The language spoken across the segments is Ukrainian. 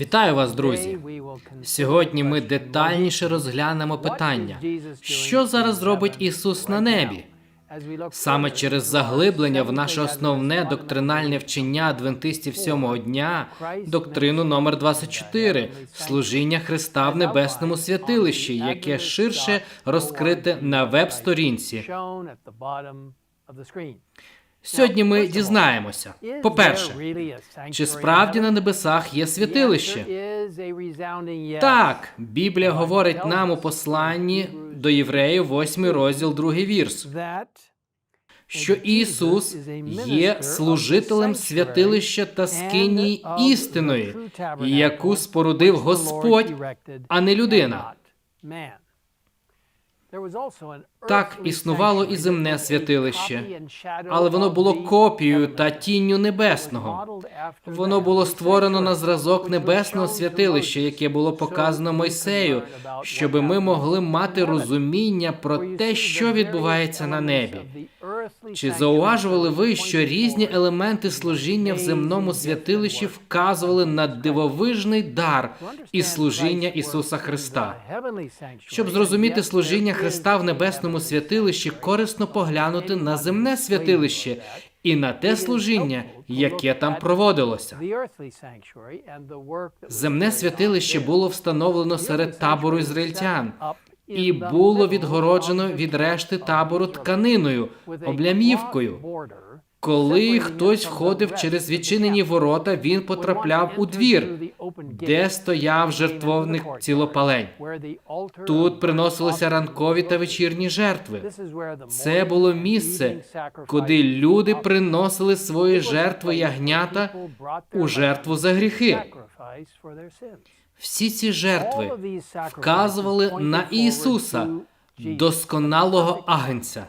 Вітаю вас, друзі! Сьогодні ми детальніше розглянемо питання, що зараз робить Ісус на небі. Саме через заглиблення в наше основне доктринальне вчення адвентистів сьомого дня, доктрину номер 24 служіння Христа в небесному святилищі, яке ширше розкрите на веб-сторінці. Сьогодні ми дізнаємося. По-перше, чи справді на небесах є святилище? Так, Біблія говорить нам у посланні до євреїв, 8 розділ, 2 вірш, що Ісус є служителем святилища та скинії істиної, яку спорудив Господь, а не людина. Так існувало і земне святилище, але воно було копією та тінню небесного. Воно було створено на зразок небесного святилища, яке було показано Мойсею, щоби ми могли мати розуміння про те, що відбувається на небі. Чи зауважували ви, що різні елементи служіння в земному святилищі вказували на дивовижний дар і служіння Ісуса Христа? Щоб зрозуміти служіння Христа в небесному святилищі, корисно поглянути на земне святилище і на те служіння, яке там проводилося. Земне святилище було встановлено серед табору ізраїльтян і було відгороджено від решти табору тканиною, облямівкою. Коли хтось входив через відчинені ворота, він потрапляв у двір, де стояв жертвовник цілопалень. Тут приносилися ранкові та вечірні жертви. Це було місце, куди люди приносили свої жертви ягнята у жертву за гріхи. Всі ці жертви вказували на Ісуса, досконалого агнця.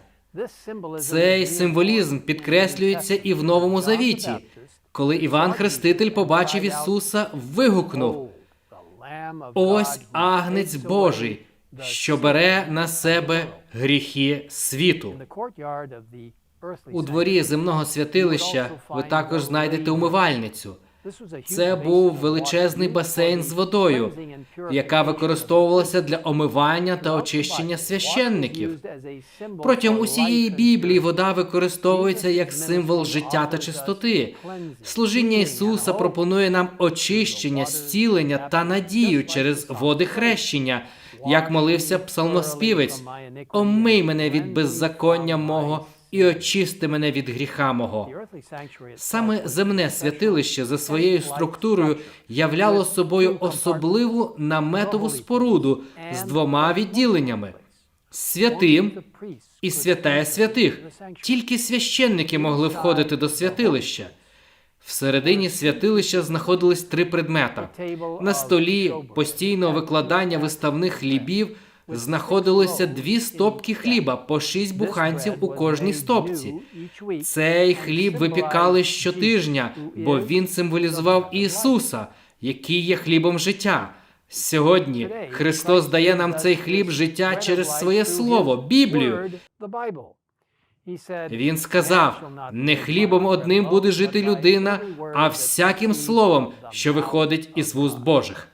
Цей символізм підкреслюється і в Новому Завіті. Коли Іван Хреститель побачив Ісуса, вигукнув: Ось агнець Божий, що бере на себе гріхи світу. У дворі земного святилища ви також знайдете умивальницю. Це був величезний басейн з водою, яка використовувалася для омивання та очищення священників. Протягом усієї Біблії вода використовується як символ життя та чистоти. Служіння Ісуса пропонує нам очищення, зцілення та надію через води хрещення, як молився псалмоспівець. Омий мене від беззаконня мого і очисти мене від гріха мого. Саме земне святилище за своєю структурою являло собою особливу наметову споруду з двома відділеннями святим і святая святих. Тільки священники могли входити до святилища. Всередині святилища знаходились три предмета. На столі постійного викладання виставних хлібів знаходилося дві стопки хліба по шість буханців у кожній стопці. Цей хліб випікали щотижня, бо він символізував Ісуса, який є хлібом життя. Сьогодні Христос дає нам цей хліб життя через своє слово, Біблію. Він сказав: не хлібом одним буде жити людина, а всяким словом, що виходить із вуст Божих.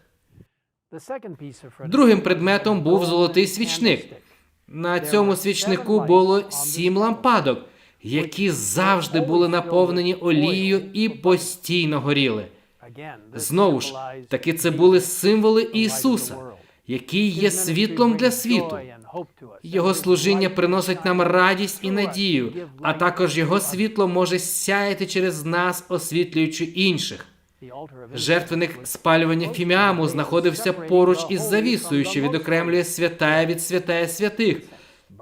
Другим предметом був золотий свічник. На цьому свічнику було сім лампадок, які завжди були наповнені олією і постійно горіли. Знову ж таки, це були символи Ісуса, який є світлом для світу. Його служіння приносить нам радість і надію, а також його світло може сяяти через нас, освітлюючи інших. Жертвеник спалювання фіміаму знаходився поруч із завісою, що відокремлює святая від святая святих.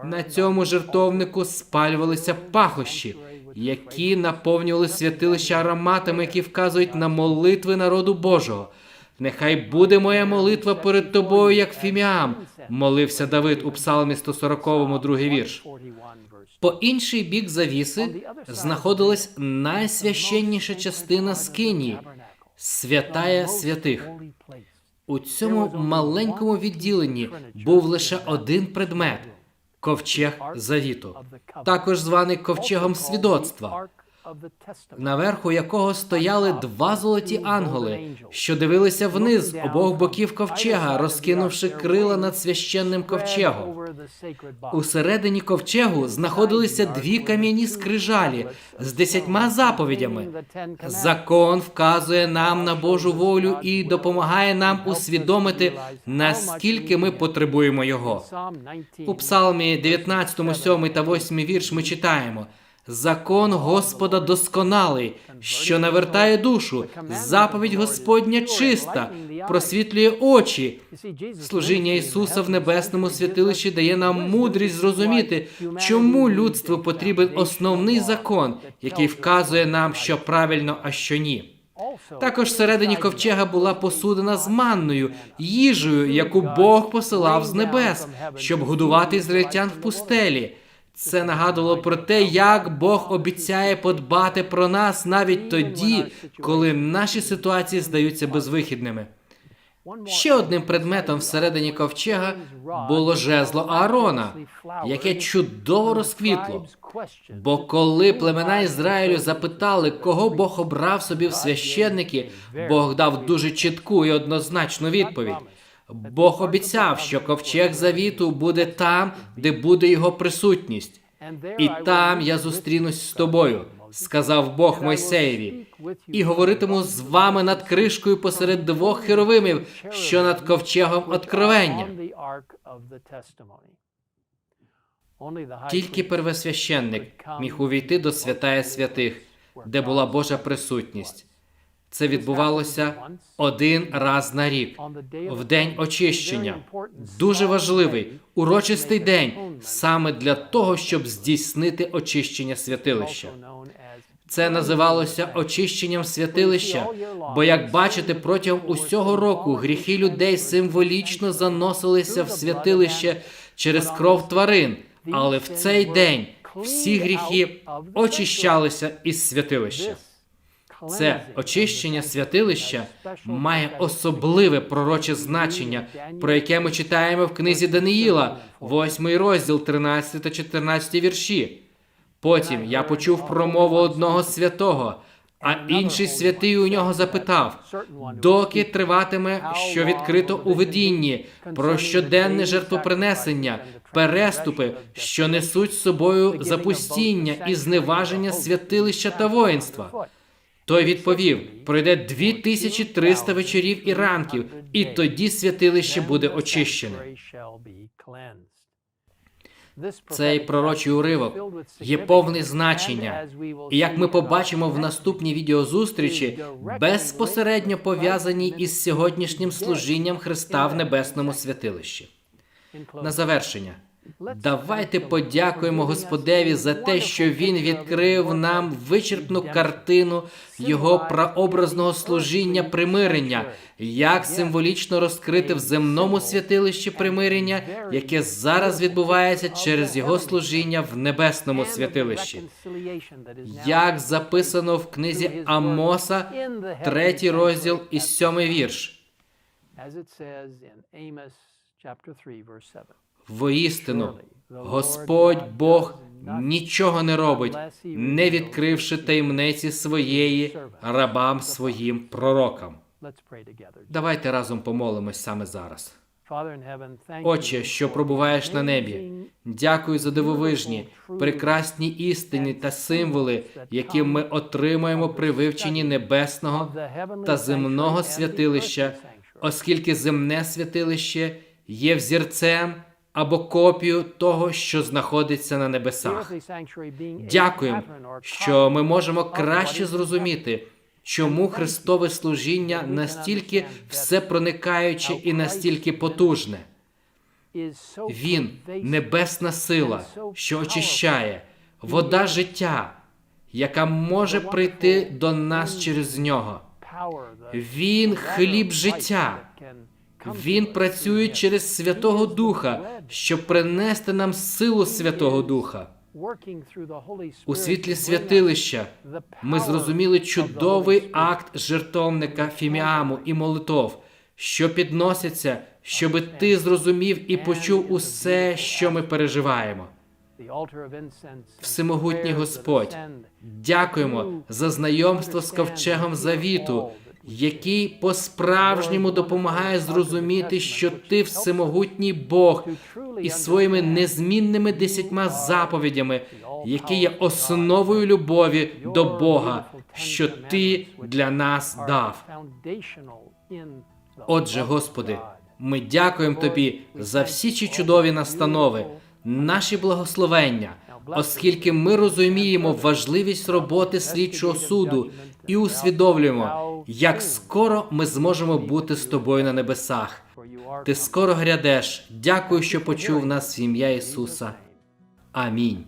На цьому жертовнику спалювалися пахощі, які наповнювали святилище ароматами, які вказують на молитви народу Божого. Нехай буде моя молитва перед тобою, як фіміам, молився Давид у Псалмі 140, другий вірш. По інший бік завіси знаходилась найсвященніша частина скинії святая святих. У цьому маленькому відділенні був лише один предмет ковчег завіту, також званий ковчегом свідоцтва. Наверху якого стояли два золоті ангели, що дивилися вниз обох боків ковчега, розкинувши крила над священним ковчегом. Усередині ковчегу знаходилися дві кам'яні скрижалі з десятьма заповідями. Закон вказує нам на Божу волю і допомагає нам усвідомити, наскільки ми потребуємо його. У Псалмі 19, 7 та 8 вірш ми читаємо. Закон Господа досконалий, що навертає душу, заповідь Господня чиста, просвітлює очі. Служіння Ісуса в небесному святилищі дає нам мудрість зрозуміти, чому людству потрібен основний закон, який вказує нам, що правильно, а що ні. Також всередині ковчега була посудина з манною, їжею, яку Бог посилав з небес, щоб годувати ізраїльтян в пустелі. Це нагадувало про те, як Бог обіцяє подбати про нас навіть тоді, коли наші ситуації здаються безвихідними. Ще одним предметом всередині ковчега було жезло Аарона, яке чудово розквітло. Бо коли племена Ізраїлю запитали, кого Бог обрав собі в священники, Бог дав дуже чітку і однозначну відповідь. Бог обіцяв, що ковчег завіту буде там, де буде його присутність. І там я зустрінусь з тобою, сказав Бог Мойсеєві, і говоритиму з вами над кришкою посеред двох херовимів, що над ковчегом откровення. Тільки первосвященник міг увійти до святая святих, де була Божа присутність. Це відбувалося один раз на рік, в день очищення. Дуже важливий урочистий день саме для того, щоб здійснити очищення святилища. Це називалося очищенням святилища, бо, як бачите, протягом усього року гріхи людей символічно заносилися в святилище через кров тварин, але в цей день всі гріхи очищалися із святилища. Це очищення святилища має особливе пророче значення, про яке ми читаємо в книзі Даниїла, 8 розділ, 13 та 14 вірші. Потім я почув промову одного святого, а інший святий у нього запитав: доки триватиме, що відкрито у видінні, про щоденне жертвопринесення, переступи, що несуть з собою запустіння і зневаження святилища та воїнства. Той відповів: пройде 2300 вечорів і ранків, і тоді святилище буде очищене. Цей пророчий уривок є повний значення, і як ми побачимо в наступній відеозустрічі, безпосередньо пов'язані із сьогоднішнім служінням Христа в небесному святилищі. На завершення. Давайте подякуємо Господеві за те, що він відкрив нам вичерпну картину його прообразного служіння примирення, як символічно розкрити в земному святилищі примирення, яке зараз відбувається через його служіння в небесному святилищі. Як записано в книзі Амоса, третій розділ і сьомий вірш. Воістину, Господь Бог нічого не робить, не відкривши таємниці своєї рабам своїм пророкам. Давайте разом помолимось саме зараз. Отче, що пробуваєш на небі, дякую за дивовижні, прекрасні істини та символи, які ми отримуємо при вивченні небесного та земного святилища, оскільки земне святилище є взірцем або копію того, що знаходиться на небесах. Дякуємо, що ми можемо краще зрозуміти, чому Христове служіння настільки всепроникаюче і настільки потужне. Він небесна сила, що очищає, вода життя, яка може прийти до нас через нього. Він хліб життя. Він працює через Святого Духа, щоб принести нам силу Святого Духа. У світлі святилища ми зрозуміли чудовий акт жертовника фіміаму і молитов, що підносяться, щоби ти зрозумів і почув усе, що ми переживаємо. Всемогутній Господь, дякуємо за знайомство з ковчегом завіту, який по-справжньому допомагає зрозуміти, що ти всемогутній Бог із своїми незмінними десятьма заповідями, які є основою любові до Бога, що ти для нас дав. Отже, Господи, ми дякуємо Тобі за всі ці чудові настанови, наші благословення, оскільки ми розуміємо важливість роботи слідчого суду і усвідомлюємо, як скоро ми зможемо бути з тобою на небесах. Ти скоро грядеш. Дякую, що почув нас в ім'я Ісуса. Амінь.